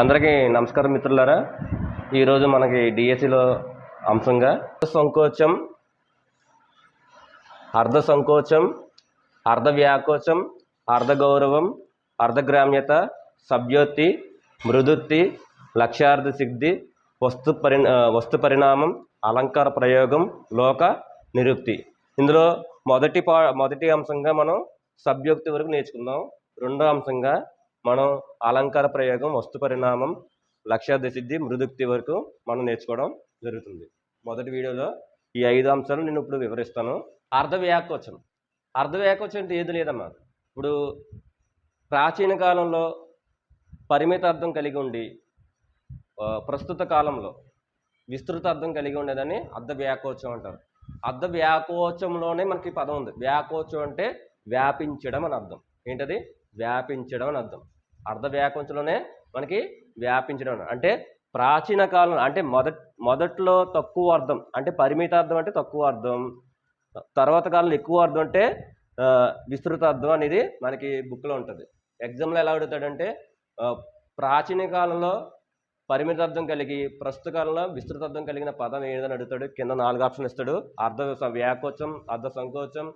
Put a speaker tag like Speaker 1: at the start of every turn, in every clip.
Speaker 1: అందరికీ నమస్కారం మిత్రులారా. ఈరోజు మనకి డిఎస్సిలో అంశంగా సంకోచం అర్ధ సంకోచం అర్ధ వ్యాకోచం అర్ధ గౌరవం అర్ధగ్రామ్యత సభ్యోత్తి మృదుత్తి లక్ష్యార్థ సిద్ధి వస్తు పరి వస్తు పరిణామం అలంకార ప్రయోగం లోక నిరుక్తి. ఇందులో మొదటి పా మొదటి అంశంగా మనం సభ్యోక్తి వరకు నేర్చుకుందాం. రెండో అంశంగా మనం అలంకార ప్రయోగం వస్తు పరిణామం లక్ష్యార్థ సిద్ధి మృదుక్తి వరకు మనం నేర్చుకోవడం జరుగుతుంది. మొదటి వీడియోలో ఈ ఐదు అంశాలు నేను ఇప్పుడు వివరిస్తాను. అర్ధ వ్యాకోచం. అర్ధ అంటే ఏది లేదమ్మా? ఇప్పుడు ప్రాచీన కాలంలో పరిమిత అర్థం కలిగి ఉండి ప్రస్తుత కాలంలో విస్తృత అర్థం కలిగి ఉండేదని అర్ధ వ్యాకోచం అంటారు. అర్ధ వ్యాకోచంలోనే మనకి పదం ఉంది. వ్యాకోచం అంటే వ్యాపించడం అని అర్థం. ఏంటది? వ్యాపించడం అని అర్థం. అర్ధ వ్యాకోచంలోనే మనకి వ్యాపించడం అంటే ప్రాచీన కాలం అంటే మొదట్ మొదట్లో తక్కువ అర్థం అంటే పరిమిత అర్థం అంటే తక్కువ అర్థం. తర్వాత కాలంలో ఎక్కువ అర్థం అంటే విస్తృత అర్థం అనేది మనకి బుక్లో ఉంటుంది. ఎగ్జామ్లో ఎలా అడుగుతాడంటే ప్రాచీన కాలంలో పరిమిత అర్థం కలిగి ప్రస్తుత కాలంలో విస్తృత అర్థం కలిగిన పదం ఏదని అడుగుతాడు. కింద నాలుగు ఆప్షన్లు ఇస్తాడు. అర్ధ వ్యాకోచం అర్ధ సంకోచం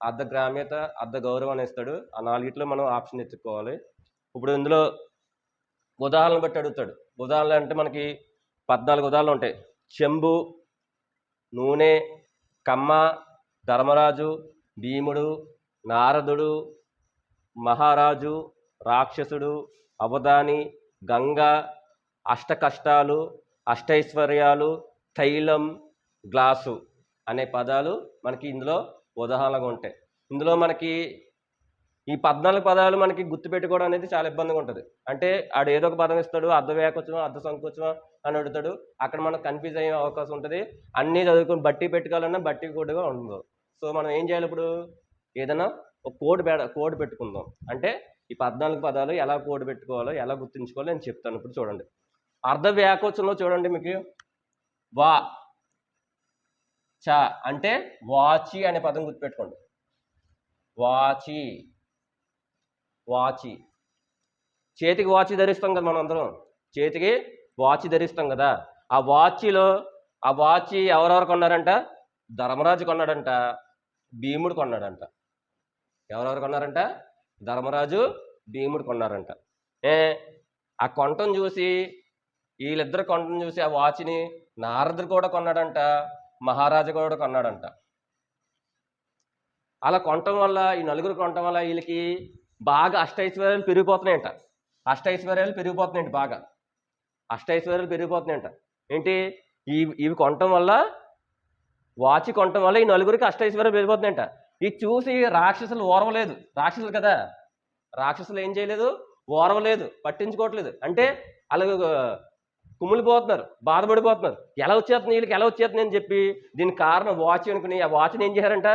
Speaker 1: అర్ధ గ్రామ్యత అర్ధ గౌరవం ఇస్తాడు ఆ నాలుగిట్లో మనం ఆప్షన్ ఎత్తుకోవాలి ఇప్పుడు ఇందులో ఉదాహరణ బట్టి అడుగుతాడు. ఉదాహరణలు అంటే మనకి పద్నాలుగు ఉదాహరణలు ఉంటాయి. చెంబు నూనె కమ్మ ధర్మరాజు భీముడు నారదుడు మహారాజు రాక్షసుడు అవధాని గంగ అష్ట కష్టాలు అష్టైశ్వర్యాలు తైలం గ్లాసు అనే పదాలు మనకి ఇందులో ఉదాహరణగా ఉంటాయి ఇందులో మనకి ఈ పద్నాలుగు పదాలు మనకి గుర్తుపెట్టుకోవడం అనేది చాలా ఇబ్బందిగా ఉంటుంది. అంటే ఆడు ఏదో ఒక పదం ఇస్తాడు అర్ధ వ్యాకోచం అర్ధ సంకోచం అని అడుగుతాడు. అక్కడ మనం కన్ఫ్యూజ్ అయ్యే అవకాశం ఉంటుంది. అన్నీ చదువుకుని బట్టి పెట్టుకోవాలన్నా బట్టి కూడా ఉండదు. సో మనం ఏం చేయాలి ఇప్పుడు? ఏదైనా ఒక కోడ్ పెడ కోడ్ పెట్టుకుందాం. అంటే ఈ పద్నాలుగు పదాలు ఎలా కోడ్ పెట్టుకోవాలో ఎలా గుర్తుంచుకోవాలో నేను చెప్తాను ఇప్పుడు చూడండి. అర్ధ వ్యాకోచంలో చూడండి మీకు. వా చ అంటే వాచి అనే పదం గుర్తుపెట్టుకోండి. వాచి. వాచి. చేతికి వాచి ధరిస్తాం కదా మనం అందరం. చేతికి వాచి ధరిస్తాం కదా. ఆ వాచిలో ఆ వాచి ఎవరెవరు కొన్నారంట? ధర్మరాజు కొన్నాడంట. భీముడు కొన్నాడంట. ఎవరెవరు కొన్నారంట? ధర్మరాజు భీముడు కొన్నారంట. ఏ ఆ కొంటను చూసి వీళ్ళిద్దరు కొంటను చూసి ఆ వాచ్ని నారదుడు కూడా కొన్నాడంట. మహారాజా కూడా కొన్నాడంట అలా కొనటం వల్ల ఈ నలుగురు కొనటం వల్ల వీళ్ళకి బాగా అష్టైశ్వర్యాలు పెరిగిపోతున్నాయంట. అష్టైశ్వర్యాలు పెరిగిపోతున్నాయంట బాగా. అష్టైశ్వర్యాలు పెరిగిపోతున్నాయంట. ఏంటి? ఇవి ఇవి కొనటం వల్ల వాచి కొనటం వల్ల ఈ నలుగురికి అష్టైశ్వర్యం పెరిగిపోతున్నాయంట. ఇది చూసి రాక్షసులు ఓర్వలేదు. రాక్షసులు కదా. రాక్షసులు ఏం చేయలేదు? ఓర్వలేదు. పట్టించుకోవట్లేదు. అంటే అలాగే కుమిలిపోతున్నారు బాధపడిపోతున్నారు. ఎలా వచ్చేస్తుంది వీళ్ళకి ఎలా వచ్చేస్తుంది అని చెప్పి దీనికి కారణం వాచ్ అనుకుని ఆ వాచ్ని ఏం చేశారంట?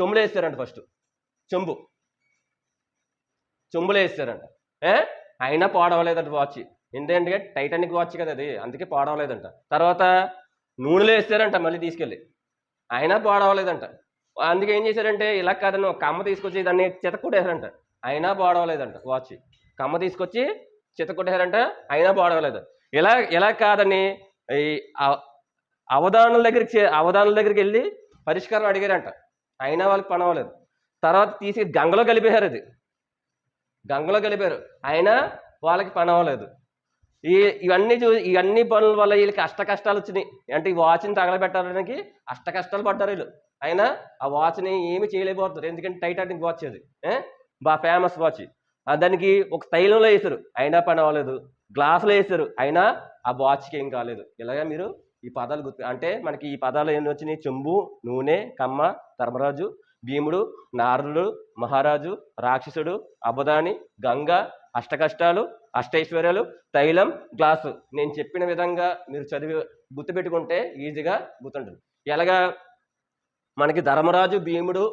Speaker 1: చెంబులు ఫస్ట్. చెంబు. చెంబులు ఏ? అయినా పాడవలేదంట వాచ్. ఎందుకంటే టైటానిక్ వాచ్ కదా అది అందుకే పాడవలేదంట. తర్వాత నూనెలో వేస్తారంట మళ్ళీ తీసుకెళ్ళి. అయినా పాడవలేదంట. అందుకే ఏం చేశారంటే ఇలా కాదని ఒక కమ్మ తీసుకొచ్చి దాన్ని చితకొట్టేశారంట. అయినా పాడవలేదంట వాచ్. కమ్మ తీసుకొచ్చి చితకొట్టేశారంట అయినా పాడవలేదు. ఇలా ఇలా కాదని ఈ అవధానుల దగ్గరికి చే- అవధానుల దగ్గరికి వెళ్ళి పరిష్కారం అడిగారంట. అయినా వాళ్ళకి పని అవ్వలేదు. తర్వాత తీసి గంగలో కలిపేశారు అది గంగలో కలిపారు. అయినా వాళ్ళకి పని అవ్వలేదు. ఈ ఇవన్నీ చూ ఇవన్నీ పనుల వల్ల వీళ్ళకి అష్ట కష్టాలు వచ్చినాయి. అంటే ఈ వాచ్ని తగలబెట్టడానికి అష్ట కష్టాలు పడ్డారు వీళ్ళు. అయినా ఆ వాచ్ని ఏమి చేయలేకపోతున్నారు. ఎందుకంటే టైటానిక్ వాచ్ అది. బాగా ఫేమస్ వాచ్ దానికి ఒక తైలంలో వేసారు అయినా పని అవ్వలేదు. గ్లాసులు వేసారు అయినా ఆ వాచ్కి ఏం కాలేదు. ఇలాగా మీరు ఈ పదాలు గుర్తు అంటే మనకి ఈ పదాలు ఏం వచ్చినాయి? చెంబు నూనె కమ్మ ధర్మరాజు భీముడు నారదుడు మహారాజు రాక్షసుడు అబదాని గంగ అష్టకష్టాలు అష్టైశ్వర్యాలు తైలం గ్లాసు. నేను చెప్పిన విధంగా మీరు చదివి గుర్తుపెట్టుకుంటే ఈజీగా గుర్తుంటుంది. ఎలాగా మనకి ధర్మరాజు భీముడు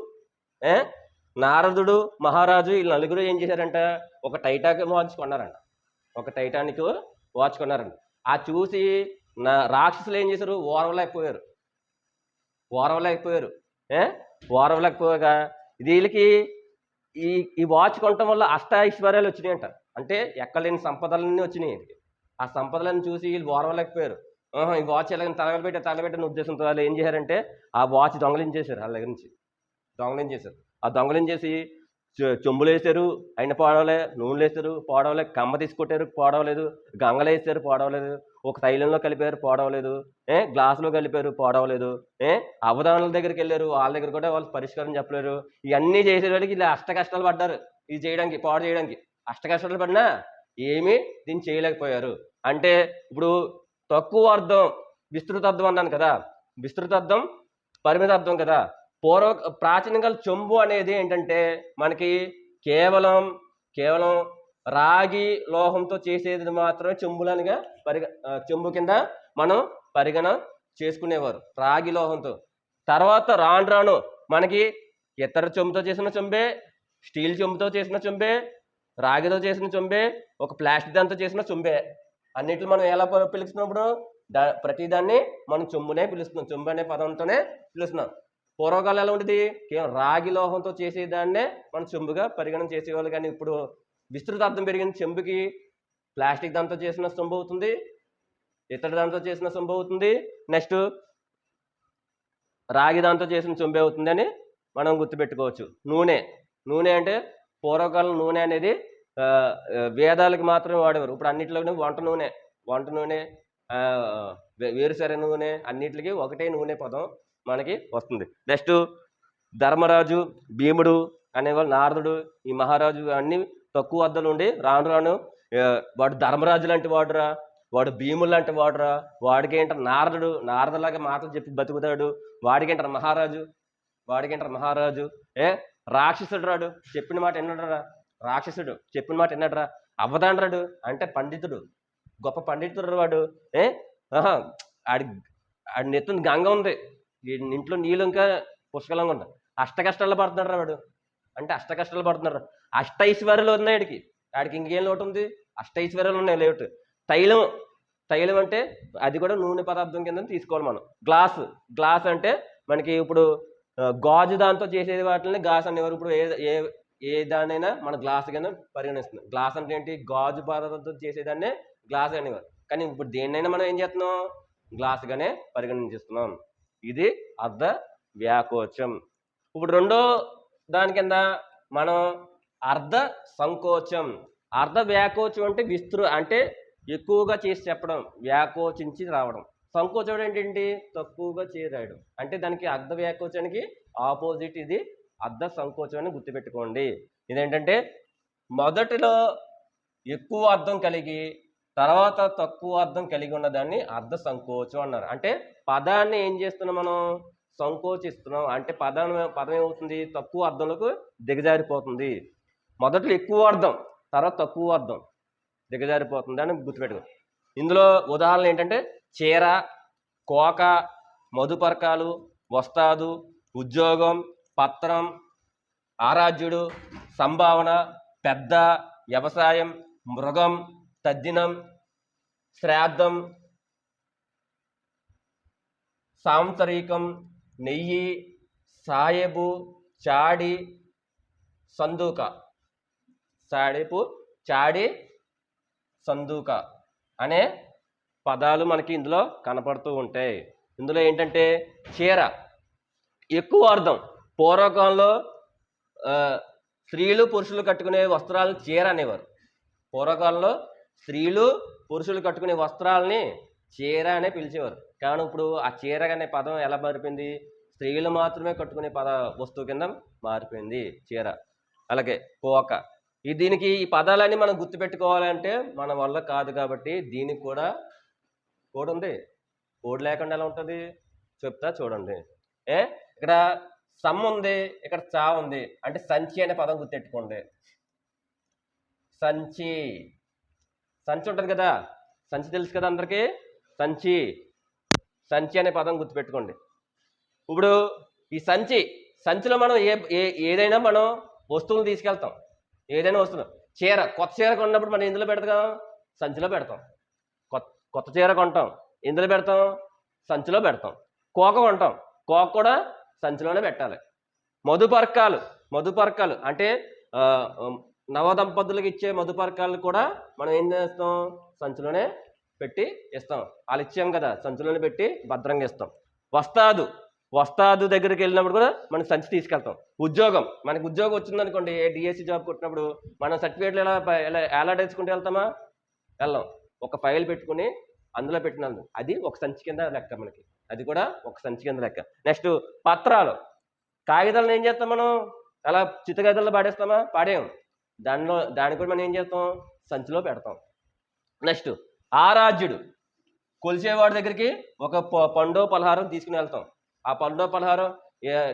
Speaker 1: నారదుడు మహారాజు వీళ్ళు నలుగురు ఏం చేశారంట? ఒక టైటాక్ వాచ్ కొన్నారంట. ఒక టైటానిక్ వాచ్ కొన్నారంట ఆ చూసి నా రాక్షసులు ఏం చేశారు? ఓరవలేకపోయారు ఓరవలేకపోయారు ఏ? ఓరవలేకపోయాక వీళ్ళకి ఈ ఈ వాచ్ కొనటం వల్ల అష్ట ఐశ్వర్యాలు వచ్చినాయంట. అంటే ఎక్కలేని సంపదలన్నీ వచ్చినాయి ఆ సంపదలను చూసి వీళ్ళు ఓరవలేకపోయారు ఈ వాచ్ ఎలాగ తగలబెట్టి తగలబెట్టిన ఉద్దేశంతో వాళ్ళు ఏం చేశారంటే ఆ వాచ్ దొంగలించేశారు వాళ్ళ దగ్గర నుంచి. దొంగలించేశారు. ఆ దొంగలించేసి చెంబులు వేశారు ఆయన పాడవలే నూనెలు వేశారు పాడవలే కమ్మ తీసుకొట్టారు పాడవలేదు గంగలు వేసారు పాడవలేదు ఒక తైలంలో కలిపారు పాడవలేదు ఏ గ్లాసులో కలిపారు పాడవలేదు ఏ అవధానుల దగ్గరికి వెళ్ళారు వాళ్ళ దగ్గర కూడా వాళ్ళు పరిష్కారం చెప్పలేరు ఇవన్నీ చేసేవాడికి ఇలా అష్ట కష్టాలు పడ్డారు ఇది చేయడానికి పాడు చేయడానికి. అష్ట కష్టాలు పడినా ఏమీ దీన్ని చేయలేకపోయారు. అంటే ఇప్పుడు తక్కువ అర్థం విస్తృత అర్థం అన్నాను కదా విస్తృత అర్థం పరిమిత అర్థం కదా పూర్వ ప్రాచీన కాల చెంబు అనేది ఏంటంటే మనకి కేవలం కేవలం రాగి లోహంతో చేసేది మాత్రమే చెంబులనిగా పరిగ చెంబు కింద మనం పరిగణ చేసుకునేవారు రాగి లోహంతో. తర్వాత రాను రాను మనకి ఇతర చెంబుతో చేసిన చెంబే స్టీల్ చెంబుతో చేసిన చెంబే రాగితో చేసిన చెంబే ఒక ప్లాస్టిక్ దాంతో చేసిన చెంబే. అన్నిట్లు మనం ఎలా పిలుస్తున్నప్పుడు దా ప్రతిదాన్ని మనం చెంబునే పిలుస్తున్నాం చెంబు అనే పదంతోనే పిలుస్తున్నాం. పూర్వకాలం ఎలా ఉండేది కేవలం రాగి లోహంతో చేసేదాన్నే మనం చెంబుగా పరిగణన చేసేవాళ్ళు. కానీ ఇప్పుడు విస్తృత అర్థం పెరిగింది చెంబుకి ప్లాస్టిక్ దాంతో చేసిన సొంబు అవుతుంది ఇతర దాంతో చేసిన సొంబు అవుతుంది నెక్స్ట్ రాగి దాంతో చేసిన చెంబు అవుతుంది అని మనం గుర్తుపెట్టుకోవచ్చు. నూనె. నూనె అంటే పూర్వకాలం నూనె అనేది వేదాలకు వేదాలకి మాత్రమే వాడేవారు. ఇప్పుడు అన్నింటిలోనే వంట నూనె. వంట నూనె ఆ, నూనె అన్నిటికీ ఒకటే నూనె పదం. మనకి వస్తుంది. నెక్స్ట్ ధర్మరాజు భీముడు అనేవాళ్ళు నారదుడు ఈ మహారాజు అన్ని తక్కువ వద్దలు ఉండి రాను రాను వాడు ధర్మరాజు లాంటి వాడురా వాడు భీముడు లాంటి వాడురా వాడికి ఏంటారు నారదుడు నారదులాగా మాటలు చెప్పి బతుకుతాడు వాడికి ఏంటారు మహారాజు వాడికి ఏంటారు మహారాజు ఏ? రాక్షసుడు రాడు చెప్పిన మాట ఎన్నడరా? రాక్షసుడు చెప్పిన మాట ఎన్నడరా? అవదాండ్రాడు అంటే పండితుడు గొప్ప పండితుడు వాడు ఏ? ఆడి ఆడి నెత్తున గంగ ఉంది. ఇంట్లో నీళ్ళు ఇంకా పుష్కలంగా ఉంటాయి అష్ట కష్టాలు పడుతున్నాడు రా వాడు. అంటే అష్ట కష్టాలు పడుతున్నారు అష్ట ఐశ్వర్యాలు ఉన్నాయి ఆడికి. ఆడికి ఇంకేం లోటు ఉంది అష్ట ఐశ్వర్యాలు ఉన్నాయి లేటు తైలం తైలం అంటే అది కూడా నూనె పదార్థం కింద తీసుకోవాలి మనం. గ్లాస్ గ్లాస్ అంటే మనకి ఇప్పుడు గాజు దాంతో చేసేది వాటిని గ్లాస్ అనేవారు ఇప్పుడు ఏ ఏ ఏ దానైనా మన గ్లాస్ కింద పరిగణిస్తుంది గ్లాస్ అంటే ఏంటి? గాజు పదార్థంతో చేసేదాన్నే గ్లాస్ అనేవారు. కానీ ఇప్పుడు దేన్నైనా మనం ఏం చేస్తున్నాం? గ్లాస్గానే పరిగణించేస్తున్నాం. ఇది అర్ధ వ్యాకోచం. ఇప్పుడు రెండో దాని కింద మనం అర్ధ సంకోచం. అర్ధ వ్యాకోచం అంటే విస్తృ అంటే ఎక్కువగా చేసి చెప్పడం వ్యాకోచించి రావడం. సంకోచం ఏంటంటే తక్కువగా చేయరాయడం అంటే దానికి అర్ధ వ్యాకోచానికి ఆపోజిట్ ఇది అర్ధ సంకోచం అని గుర్తుపెట్టుకోండి. ఇదేంటంటే మొదటిలో ఎక్కువ అర్థం కలిగి తర్వాత తక్కువ అర్థం కలిగి ఉన్న దాన్ని అర్ధ సంకోచం అన్నారు. అంటే పదాన్ని ఏం చేస్తున్నాం మనం? సంకోచిస్తున్నాం. అంటే పదం పదం ఏమవుతుంది? తక్కువ అర్థంలోకి దిగజారిపోతుంది. మొదట్లో ఎక్కువ అర్థం తర్వాత తక్కువ అర్థం దిగజారిపోతుంది అని గుర్తుపెట్టుకో. ఇందులో ఉదాహరణ ఏంటంటే చీర కోక మధుపర్కాలు వస్తాదు ఉద్యోగం పత్రం ఆరాధ్యుడు సంభావన పెద్ద వ్యవసాయం మృగం తద్దినం శ్రాద్ధం సాంసరికం నెయ్యి సాయెబు చాడి సందూక. సాడేపు చాడి సందూక అనే పదాలు మనకి ఇందులో కనపడుతూ ఉంటాయి. ఇందులో ఏంటంటే చీర. ఎక్కువ అర్థం. పూర్వకాలంలో స్త్రీలు పురుషులు కట్టుకునే వస్త్రాలు చీర అనేవారు. పూర్వకాలంలో స్త్రీలు పురుషులు కట్టుకునే వస్త్రాలని చీర అనే పిలిచేవారు. కానీ ఇప్పుడు ఆ చీర అనే పదం ఎలా మారిపోయింది? స్త్రీలు మాత్రమే కట్టుకునే పద వస్తువు కింద మారిపోయింది చీర. అలాగే కోక ఈ దీనికి ఈ పదాలన్నీ మనం గుర్తుపెట్టుకోవాలంటే మన వల్ల కాదు కాబట్టి దీనికి కూడా కోడ్ ఉంది. కోడ్ లేకుండా ఎలా ఉంటుంది? చెప్తా చూడండి. ఏ? ఇక్కడ సమ్ ఉంది ఇక్కడ చా ఉంది. అంటే సంచి అనే పదం గుర్తెట్టుకోండి సంచి. సంచి ఉంటుంది కదా? సంచి తెలుసు కదా అందరికీ? సంచి. సంచి అనే పదం గుర్తుపెట్టుకోండి. ఇప్పుడు ఈ సంచి సంచిలో మనం ఏ ఏ ఏదైనా మనం వస్తువులు తీసుకెళ్తాం. ఏదైనా వస్తువు చీర కొత్త చీర కొన్నప్పుడు మనం ఎందులో పెడతాం? సంచిలో పెడతాం. కొత్త కొత్త చీర కొంటాం. ఎందులో పెడతాం? సంచిలో పెడతాం. కోక కొంటాం. కోక కూడా సంచిలోనే పెట్టాలి. మధుపర్కాలు మధుపర్కాలు అంటే నవ ఉమ్, నవదంపతులకు ఇచ్చే మధుపర్కాలు కూడా మనం ఏం చేస్తాం? సంచిలోనే పెట్టి ఇస్తాం. వాళ్ళు ఇచ్చాం కదా సంచులను పెట్టి భద్రంగా ఇస్తాం. వస్తాదు. వస్తాదు దగ్గరికి వెళ్ళినప్పుడు కూడా మనం సంచి తీసుకెళ్తాం. ఉద్యోగం. మనకి ఉద్యోగం వచ్చిందనుకోండి ఏ డిఎస్సి జాబ్ కొట్టినప్పుడు మనం సర్టిఫికేట్లు ఎలా ఎలా ఎలాడేసుకుంటూ వెళ్తామా? వెళ్ళాం. ఒక ఫైల్ పెట్టుకుని అందులో పెట్టినందు అది ఒక సంచి కింద లెక్క మనకి. అది కూడా ఒక సంచి కింద లెక్క. నెక్స్ట్ పత్రాలు. కాగితాలను ఏం చేస్తాం మనం? అలా చిత్తకాగితాల్లో పాడేస్తామా? పాడేయం. దానిలో దాన్ని కూడా మనం ఏం చేస్తాం? సంచిలో పెడతాం. నెక్స్ట్ ఆరాధ్యుడు. కొలిచేవాడి దగ్గరికి ఒక ప- పండో పలహారం తీసుకుని వెళ్తాం. ఆ పండో పలహారం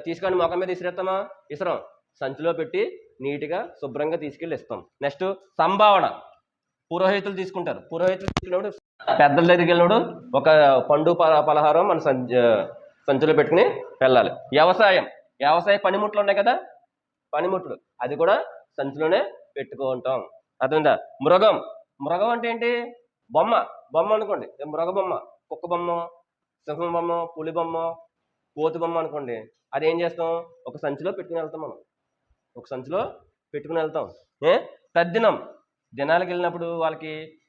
Speaker 1: తీసుకొని మొఖం మీద ఇసిరేస్తామా ఇసరం. సంచిలో పెట్టి నీట్గా శుభ్రంగా తీసుకెళ్ళి ఇస్తాం. నెక్స్ట్ సంభావన. పురోహితులు తీసుకుంటారు. పురోహితులు తీసుకున్నప్పుడు పెద్దల దగ్గరికి వెళ్ళినప్పుడు ఒక పండు ప- పలహారం మన సంచి సంచిలో పెట్టుకుని వెళ్ళాలి. వ్యవసాయం. వ్యవసాయ పనిముట్లు ఉన్నాయి కదా? పనిముట్లు. అది కూడా సంచిలోనే పెట్టుకుంటాం. అర్థమైందా? మృగం. మృగం అంటే ఏంటి? బొమ్మ బొమ్మ అనుకోండి. మృగ బొమ్మ కుక్క బొమ్మ సింహం బొమ్మ పులి బొమ్మ కోతి బొమ్మ అనుకోండి. అది ఏం చేస్తాం? ఒక సంచిలో పెట్టుకుని వెళ్తాం మనం. ఒక సంచిలో పెట్టుకుని వెళ్తాం. ఏ? తద్దినం. దినాలకు వెళ్ళినప్పుడు వాళ్ళకి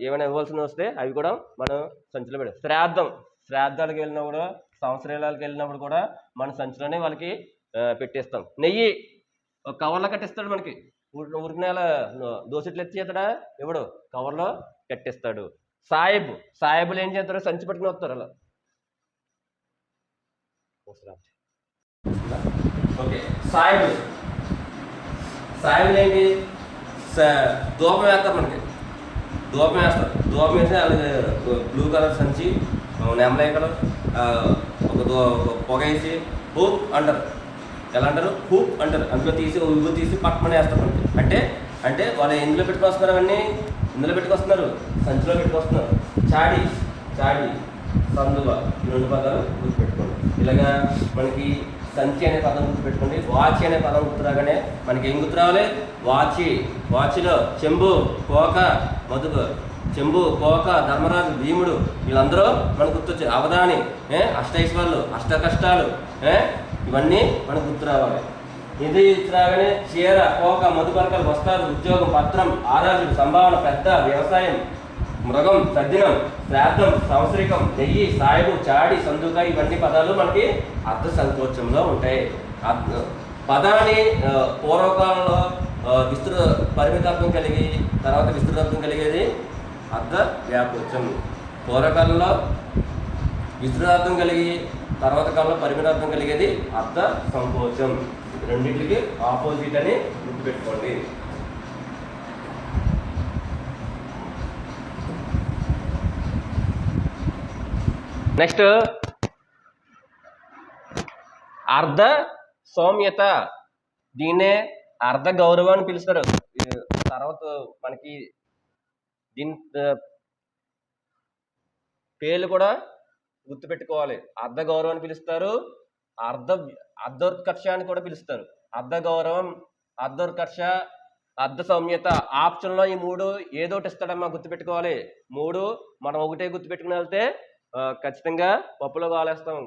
Speaker 1: ఏమైనా ఇవ్వాల్సిన వస్తే అవి కూడా మనం సంచిలో పెడతాం శ్రాద్ధం. శ్రాద్ధాలకు వెళ్ళినప్పుడు కూడా సంవత్సరాలకు వెళ్ళినప్పుడు కూడా మన సంచిలోనే వాళ్ళకి పెట్టేస్తాం. నెయ్యి. ఒక కవర్లో కట్టిస్తాడు మనకి. ఊరికి నెల దోసెట్లు ఎత్తి చేస్తాడా? ఎవడు? కవర్లో కట్టిస్తాడు. సాయిబు సాయిబులు ఏం చేస్తారు? సంచి పట్టుకుని వస్తారు అలా. ఓకే సాయిబు సాయిబులు ఏంటి? దూపం వేస్తారు మనకి. దూపం వేస్తారు. దూపం వేసి అలాగే బ్లూ కలర్ సంచి నెమలేకలు ఒక దో పొగ వేసి హూప్ అంటారు. ఎలా అంటారు? హూప్ అంటారు. అందులో తీసి ఉగ్గు తీసి పక్కన వేస్తారు మనకి. అంటే అంటే వాళ్ళు ఎందులో పెట్టుకొస్తున్నారు అవన్నీ? ఇందులో పెట్టుకొస్తున్నారు సంచిలో పెట్టుకొస్తున్నారు. చాడి చాడి సందువ ఈ రెండు పదాలు గుర్తుపెట్టుకోండి. ఇలాగా మనకి సంచి అనే పదం గుర్తుపెట్టుకోండి. వాచ్ అనే పదం గుర్తురాగానే మనకి ఏం గుర్తు రావాలి వాచి వాచిలో చెంబు కోక మధుకు. చెంబు కోక ధర్మరాజు భీముడు వీళ్ళందరూ మనకు గుర్తొచ్చారు. అవధాని అష్టైశ్వర్లు అష్ట కష్టాలు ఇవన్నీ మనకు గుర్తు రావాలి ఇది చీర కోక మధుపరకలు వస్తారు ఉద్యోగం పత్రం ఆరాధుడు సంభావన పెద్ద వ్యవసాయం మృగం తద్దినం శ్రాద్ధం సంవత్సరికం నెయ్యి సాయుడు చాడి సందుక ఇవన్నీ పదాలు మనకి అర్థ సంకోచంలో ఉంటాయి పదాన్ని పూర్వకాలంలో విస్తృత పరిమితార్థం కలిగి తర్వాత విస్తృతార్థం కలిగేది అర్థ వ్యాకోచం పూర్వకాలంలో విస్తృతార్థం కలిగి తర్వాత కాలంలో పరిమితార్థం కలిగేది అర్థ సంకోచం రెండింటికి ఆపోజిట్ అని గుర్తుపెట్టుకోండి. నెక్స్ట్. అర్ధ సౌమ్యత. దీన్నే అర్ధ గౌరవం అని పిలుస్తారు. తర్వాత మనకి దీని పేర్లు కూడా గుర్తుపెట్టుకోవాలి. అర్ధ గౌరవం అని పిలుస్తారు. అర్ధ అర్ధోత్కర్ష అని కూడా పిలుస్తారు. అర్ధ గౌరవం అర్ధోత్కర్ష అర్ధ సౌమ్యత ఆప్షన్లో ఈ మూడు ఏదో ఒకటి ఇస్తాడమ్మా గుర్తుపెట్టుకోవాలి. మూడు మనం ఒకటే గుర్తుపెట్టుకుని వెళ్తే ఖచ్చితంగా పప్పులో కాలేస్తాం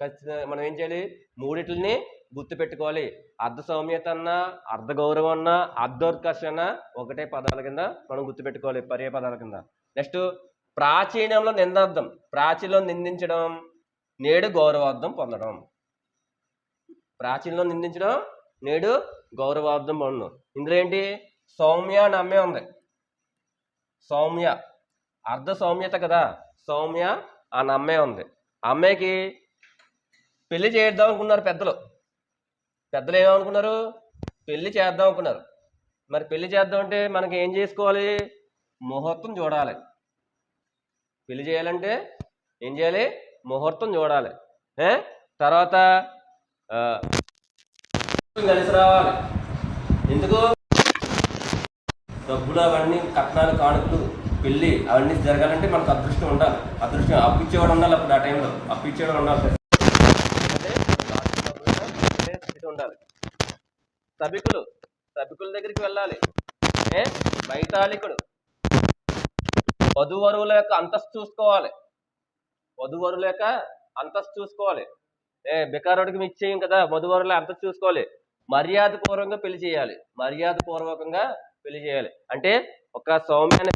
Speaker 1: ఖచ్చితంగా మనం ఏం చేయాలి? మూడిటిని గుర్తుపెట్టుకోవాలి. అర్ధ సౌమ్యత అన్న అర్ధ గౌరవం అన్న అర్ధోత్కర్ష అన్న ఒకటే పదాల కింద మనం గుర్తుపెట్టుకోవాలి పర్యాయ పదాల కింద. నెక్స్ట్ ప్రాచీనంలో నిందార్థం. ప్రాచీనంలో నిందించడం నేడు గౌరవార్థం పొందడం. ప్రాచీనంలో నిందించడం నేడు గౌరవార్థం పొందడం ఇందులో ఏంటి? సౌమ్య అని అమ్మే ఉంది. సౌమ్య. అర్ధ సౌమ్యత కదా. సౌమ్య అని నమ్మే ఉంది. అమ్మాయికి పెళ్ళి చేద్దాం అనుకున్నారు పెద్దలు. పెద్దలు ఏమనుకున్నారు పెళ్ళి చేద్దాం అనుకున్నారు. మరి పెళ్ళి చేద్దాం అంటే మనకి ఏం చేసుకోవాలి? ముహూర్తం చూడాలి. పెళ్ళి చేయాలంటే ఏం చేయాలి? ముహూర్తం చూడాలి. తర్వాత కలిసి రావాలి. ఎందుకు డబ్బులు అవన్నీ కట్నాలు కానుకలు పెళ్ళి అవన్నీ జరగాలంటే మనకు అదృష్టం ఉండాలి. అదృష్టం అప్పిచ్చేవాడు ఉండాలి అప్పుడు ఆ టైంలో అప్పిచ్చేవాడు ఉండాలి. ఉండాలి. సభికులు సభికుల దగ్గరికి వెళ్ళాలి. ఏ? వైతాళికుడు వధువరుల యొక్క అంతస్తు చూసుకోవాలి. వధువరుల యొక్క అంతస్తు చూసుకోవాలి. ఏ బికారోడికి మిక్స్ చేయం కదా మధువరంలో అంత చూసుకోవాలి. మర్యాద పూర్వకంగా పెళ్ళి చేయాలి. మర్యాద పూర్వకంగా పెళ్ళి చేయాలి. అంటే ఒక సౌమ్యాన్ని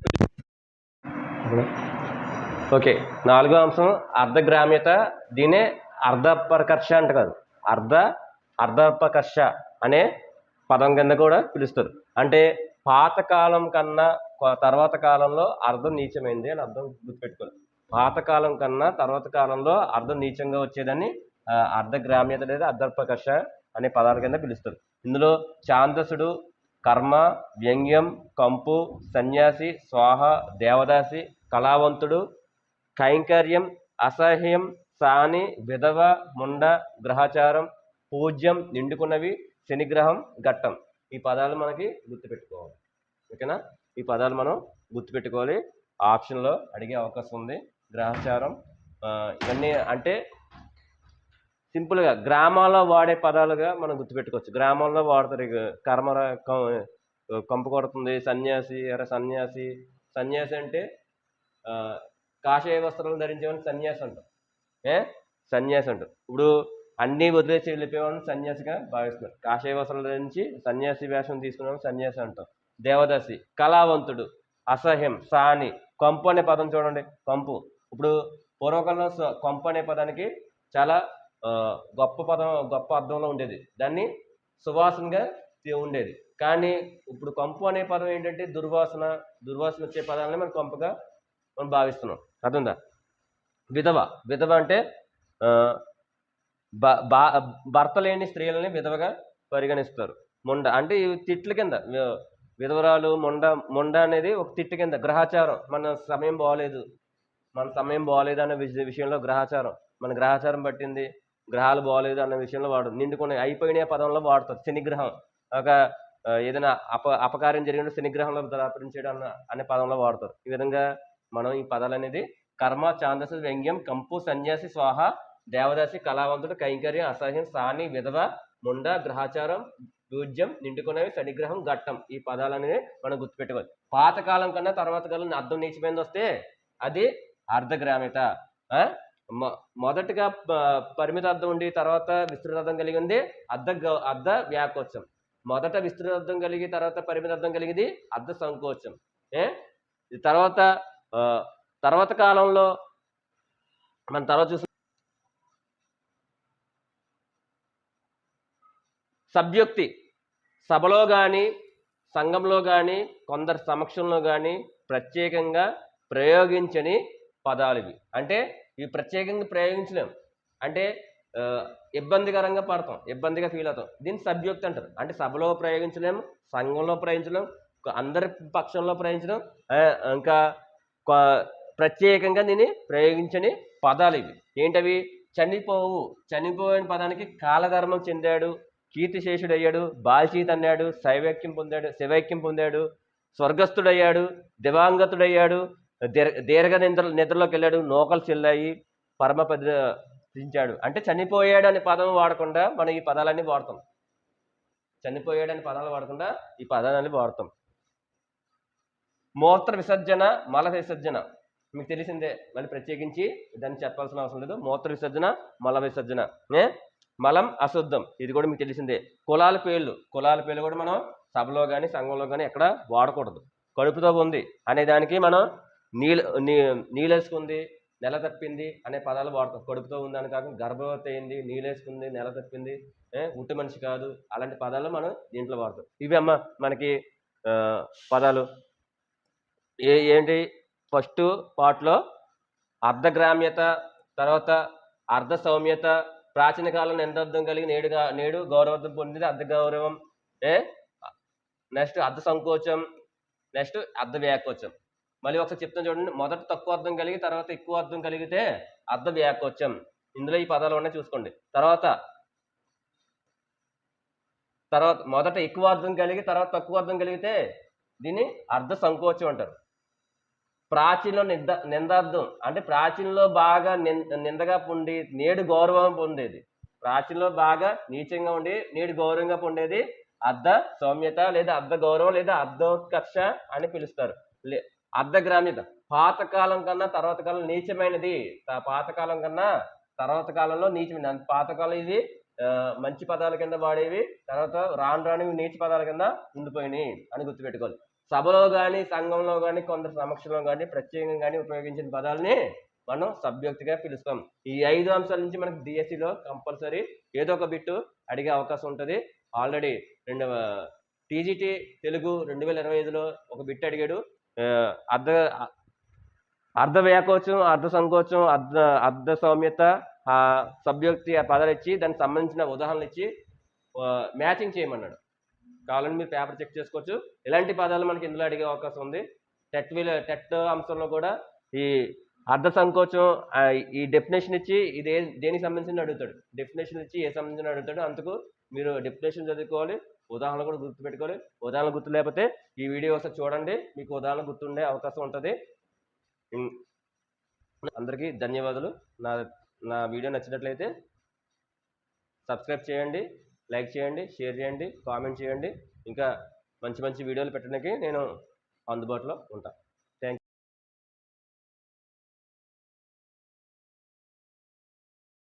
Speaker 1: ఓకే నాలుగో అంశం అర్ధగ్రామ్యత. దీనే అర్ధపరకర్ష అంట కాదు. అర్ధ అర్ధపకర్ష అనే పదం కింద కూడా పిలుస్తారు. అంటే పాతకాలం కన్నా తర్వాత కాలంలో అర్థం నీచమైంది అని అర్థం గుర్తుపెట్టుకోవాలి. పాతకాలం కన్నా తర్వాత కాలంలో అర్థం నీచంగా వచ్చేదని అర్ధగ్రామ్యత లేదా అర్ధపకర్ష అనే పదాల కింద పిలుస్తారు. ఇందులో ఛాందసుడు కర్మ వ్యంగ్యం కంపు సన్యాసి స్వాహ దేవదాసి కళావంతుడు కైంకర్యం అసహ్యం సాని విధవ ముండ గ్రహచారం పూజ్యం నిండుకున్నవి శనిగ్రహం ఘట్టం. ఈ పదాలు మనకి గుర్తుపెట్టుకోవాలి. ఓకేనా? ఈ పదాలు మనం గుర్తుపెట్టుకోవాలి. ఆప్షన్లో అడిగే అవకాశం ఉంది. గ్రహచారం ఇవన్నీ అంటే సింపుల్గా గ్రామాల్లో వాడే పదాలుగా మనం గుర్తుపెట్టుకోవచ్చు. గ్రామాల్లో వాడతారు ఇక కర్మ కంపు కొడుతుంది సన్యాసి అరే సన్యాసి. సన్యాసి అంటే కాషాయ వస్త్రాలు ధరించేవాడిని సన్యాసి అంటాం. ఏ? సన్యాసి అంటారు ఇప్పుడు అన్నీ వదిలేసి వెళ్ళిపోయేవాడిని సన్యాసిగా భావిస్తున్నారు. కాషాయ వస్త్రాలు ధరించి సన్యాసి వేషం తీసుకునేవాడిని సన్యాసి అంటాం. దేవదాసి కళావంతుడు అసహ్యం సాని కంపు అనే పదం చూడండి. కంపు. ఇప్పుడు పూర్వకాలంలో స- కంపు అనే పదానికి చాలా గొప్ప పదం గొప్ప అర్థంలో ఉండేది. దాన్ని సువాసనగా ఉండేది. కానీ ఇప్పుడు కంపు అనే పదం ఏంటంటే దుర్వాసన దుర్వాసన వచ్చే పదాలని మనం కంపుగా మనం భావిస్తున్నాం. అర్థందా విధవ. విధవ అంటే బా భర్త లేని స్త్రీలని విధవగా పరిగణిస్తారు. ముండ అంటే ఇవి తిట్ల కింద. విధవరాలు మొండ మొండ అనేది ఒక తిట్టు కింద. గ్రహాచారం. మన సమయం బాగోలేదు మన సమయం బాగోలేదు అనే విష- విషయంలో గ్రహాచారం. మన గ్రహాచారం పట్టింది. గ్రహాలు బాగోలేదు అన్న విషయంలో వాడు నిండుకునే అయిపోయిన పదంలో వాడతారు శనిగ్రహం ఒక ఏదైనా అప అపకారం జరిగిన శనిగ్రహంలో దాపరించడం అన్న అనే పదంలో వాడతారు ఈ విధంగా మనం ఈ పదాలు అనేది కర్మ ఛాందస వ్యంగ్యం కంపు సన్యాసి స్వాహ దేవదాసి కళావంతుడు కైంకర్యం అసహ్యం సాని విధవ ముండ గ్రహాచారం పూజ్యం నిండుకునేవి శనిగ్రహం ఘట్టం. ఈ పదాలు అనేది మనం గుర్తుపెట్టుకోవాలి. పాతకాలం కన్నా తర్వాత కాలం అర్థం నీచిపోయింది వస్తే అది అర్ధగ్రామ్యత. మొదటగా పరిమిత అర్థం ఉండి తర్వాత విస్తృత అర్థం కలిగి ఉంది. అర్ధ అర్ధ వ్యాకోచం. మొదట విస్తృత అర్థం కలిగి తర్వాత పరిమిత అర్థం కలిగింది అర్ధ సంకోచం. ఏ? తర్వాత తర్వాత కాలంలో మనం తర్వాత చూసి సభ్యుక్తి సభలో కానీ సంఘంలో కానీ కొందరి సమక్షంలో కానీ ప్రత్యేకంగా ప్రయోగించని పదాలు ఇవి. అంటే ఇవి ప్రత్యేకంగా ప్రయోగించలేం. అంటే ఇబ్బందికరంగా పడతాం ఇబ్బందిగా ఫీల్ అవుతాం. దీన్ని సభ్యోక్తి అంటారు. అంటే సభలో ప్రయోగించలేము సంఘంలో ప్రయోగించలేం అందరి పక్షంలో ప్రయోగించడం ఇంకా ప్రత్యేకంగా దీన్ని ప్రయోగించని పదాలు ఇవి. ఏంటవి? చనిపోవు. చనిపోయిన పదానికి కాలధర్మం చెందాడు కీర్తిశేషుడు అయ్యాడు బాల్చీత్ అన్నాడు శైవైక్యం పొందాడు శివైక్యం పొందాడు స్వర్గస్థుడయ్యాడు దివాంగతుడయ్యాడు దీర్ఘ నిద్ర నిద్రలోకి వెళ్ళాడు నోకలు చెల్లాయి పరమపదించాడు అంటే చనిపోయాడు అనే పదం వాడకుండా మనం ఈ పదాలన్నీ వాడతాం. చనిపోయాడు అనే పదాలు వాడకుండా ఈ పదాలన్నీ వాడతాం. మూత్ర విసర్జన మల విసర్జన. మీకు తెలిసిందే మళ్ళీ ప్రత్యేకించి దాన్ని చెప్పాల్సిన అవసరం లేదు. మూత్ర విసర్జన మల విసర్జన. ఏ? మలం అశుద్ధం. ఇది కూడా మీకు తెలిసిందే. కులాల పేర్లు. కులాల పేర్లు కూడా మనం సభలో కానీ సంఘంలో కానీ ఎక్కడ వాడకూడదు. కడుపుతో ఉంది. అనే దానికి మనం నీళ్ళు నీ నీళ్ళేసుకుంది నెల తప్పింది అనే పదాలు వాడతాం. కడుపుతో ఉందని అని కాకుండా గర్భవతి అయింది నీళ్ళేసుకుంది నెల తప్పింది ఉట్టి మనిషి కాదు అలాంటి పదాలు మనం దీంట్లో వాడతాం. ఇవి అమ్మ మనకి పదాలు. ఏ ఏంటి? ఫస్ట్ పార్ట్లో అర్ధగ్రామ్యత తర్వాత అర్ధ సౌమ్యత ప్రాచీన కాలంలో ఎంత అర్థం కలిగి నేడుగా నేడు గౌరవం పొందింది అర్ధ గౌరవం ఏ నెక్స్ట్ అర్ధ సంకోచం నెక్స్ట్ అర్ధ వ్యాకోచం మళ్ళీ ఒకసారి చెప్తాను చూడండి. మొదట తక్కువ అర్థం కలిగి తర్వాత ఎక్కువ అర్థం కలిగితే అర్థం వ్యాకోచం. ఇందులో ఈ పదాలు ఉన్నాయి చూసుకోండి. తర్వాత తర్వాత మొదట ఎక్కువ అర్థం కలిగి తర్వాత తక్కువ అర్థం కలిగితే దీన్ని అర్ధ సంకోచం అంటారు. ప్రాచీనలో నింద నిందార్థం అంటే ప్రాచీనలో బాగా నింద నిందగా పొంది నేడు గౌరవం పొందేది. ప్రాచీనలో బాగా నీచంగా ఉండి నేడు గౌరవంగా పొందేది అర్ధ సౌమ్యత లేదా అర్ధ గౌరవం లేదా అర్ధోత్కర్ష అని పిలుస్తారు. లే అర్ధగ్రామ్యత. పాతకాలం కన్నా తర్వాత కాలం నీచమైనది. పాతకాలం కన్నా తర్వాత కాలంలో నీచమైనది పాతకాలం ఇది మంచి పదాల కింద వాడేవి తర్వాత రాను రాని నీచ పదాల కింద ఉండిపోయినాయి అని గుర్తుపెట్టుకోవాలి. సభలో కానీ సంఘంలో కానీ కొందరు సమక్షంలో కానీ ప్రత్యేకంగా కానీ ఉపయోగించిన పదాలని మనం సబ్జెక్ట్గా పిలుస్తాం. ఈ ఐదు అంశాల నుంచి మనకి డిఎస్సిలో కంపల్సరీ ఏదో ఒక బిట్టు అడిగే అవకాశం ఉంటుంది. ఆల్రెడీ రెండు టీజీటీ తెలుగు రెండు వేల ఇరవై ఐదులో ఒక బిట్ అడిగాడు. అర్ధ అర్ధ వ్యాకోచం అర్ధ సంకోచం అర్ధ అర్ధ సౌమ్యత ఆ సబ్జెక్ట్ ఆ పదాలు ఇచ్చి దానికి సంబంధించిన ఉదాహరణలు ఇచ్చి మ్యాచింగ్ చేయమన్నాడు. కావాలని మీరు పేపర్ చెక్ చేసుకోవచ్చు. ఇలాంటి పదాలు మనకి ఇందులో అడిగే అవకాశం ఉంది. టెట్ విల టెట్ అంశంలో కూడా ఈ అర్ధ సంకోచం ఈ డెఫినేషన్ ఇచ్చి ఇది దేనికి సంబంధించిన అడుగుతాడు. డెఫినేషన్ ఇచ్చి ఏ సంబంధించిన అడుగుతాడు. అందుకు మీరు డెఫినేషన్ చదువుకోవాలి. ఉదాహరణ కూడా గుర్తుపెట్టుకోవాలి. ఉదాహరణ గుర్తు లేకపోతే ఈ వీడియో ఒకసారి చూడండి. మీకు ఉదాహరణ గుర్తుండే అవకాశం ఉంటుంది. అందరికీ ధన్యవాదాలు. నా నా వీడియో నచ్చినట్లయితే సబ్స్క్రైబ్ చేయండి లైక్ చేయండి షేర్ చేయండి కామెంట్ చేయండి. ఇంకా మంచి మంచి వీడియోలు పెట్టడానికి నేను అందుబాటులో ఉంటాను